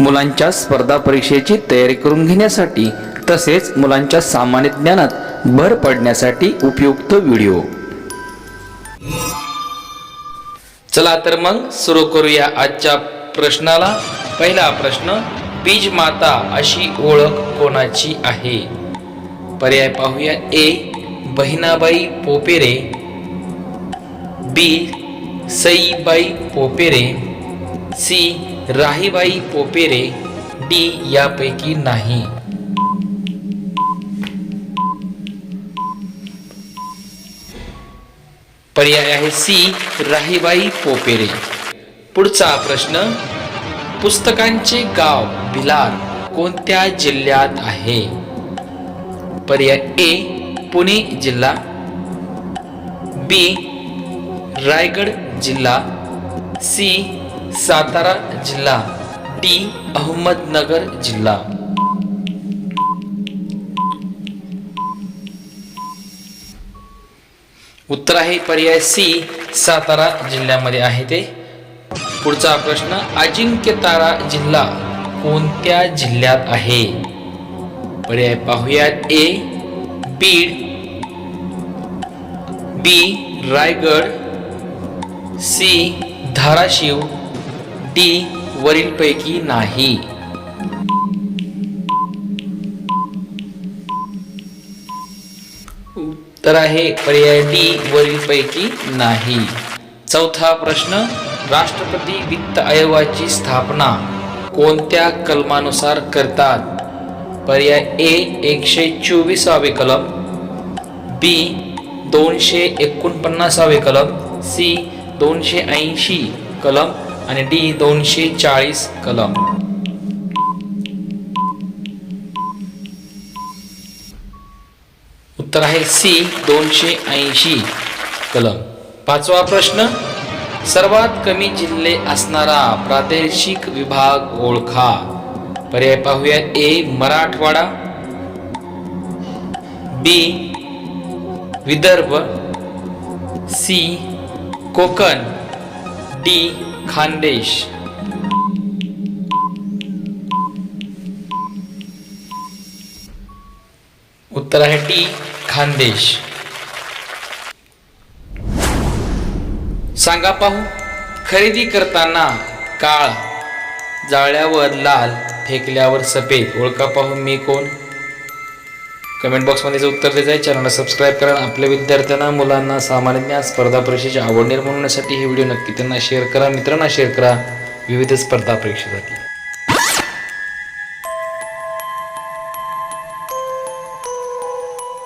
मुलांच्या स्पर्धा परीक्षेची तयारी करून घेण्यासाठी तसेच मुलांच्या सामान्य ज्ञानात भर पडण्यासाठी उपयुक्त व्हिडिओ. चला तर मग सुरू करूया आजच्या प्रश्नाला. पहिला प्रश्न बीज माता अशी ओळख कोणाची आहे? पर्याय पाहूया A Bahinabai Popere B Saibai Popere C Rahibai Popere D यापैकी नाही. पर्याय आहे सी राहीबाई पोपेरे. पुढचा प्रश्न पुस्तकांचे गाव भिलार कोणत्या जिल्ह्यात आहे? पर्याय ए पुणे जिल्हा. बी रायगड जिल्हा. सी सातारा जिल्हा डी अहमदनगर जिल्हा. उत्तर आहे पर्याय सी सातारा जिल्ह्यामध्ये आहे ते. पुढचा प्रश्न अजिंक्य तारा जिल्हा कोणत्या जिल्ह्यात आहे? पर्याय पाहूयात A Beed B Raigad C Dharashiv D वरीलपैकी नाही. उत्तर आहे पर्याय डी वरीलपैकी नाही. चौथा प्रश्न राष्ट्रपती वित्त आयोगाची स्थापना कोणत्या कलमानुसार करतात? पर्याय ए एकशे चोवीसावे कलम. बी दोनशे एकोणपन्नासावे कलम. सी दोनशे ऐंशी कलम. आणि डी दोनशे चाळीस कलम. उत्तर आहे सी दोनशे ऐंशी कलम. पाचवा प्रश्न सर्वात कमी जिल्हे असणारा प्रादेशिक विभाग ओळखा. पर्याय पाहूया A Marathwada B Vidarbha C Konkan. D Khandesh. उत्तर आहे टी खानदेश. सांगा पाहू खरेदी करताना काळ. जाळ्यावर लाल फेकल्यावर सफेद. ओळखा पाहू मी कोण? कमेंट बॉक्समध्ये जे उत्तर द्यायचं आहे चॅनलला सबस्क्राईब करा. आपल्या विद्यार्थ्यांना मुलांना सामान्य ज्ञान स्पर्धा परीक्षेची आवड निर्माण होण्यासाठी हे व्हिडिओ नक्की त्यांना शेअर करा. मित्रांना शेअर करा. विविध स्पर्धा परीक्षेसाठी.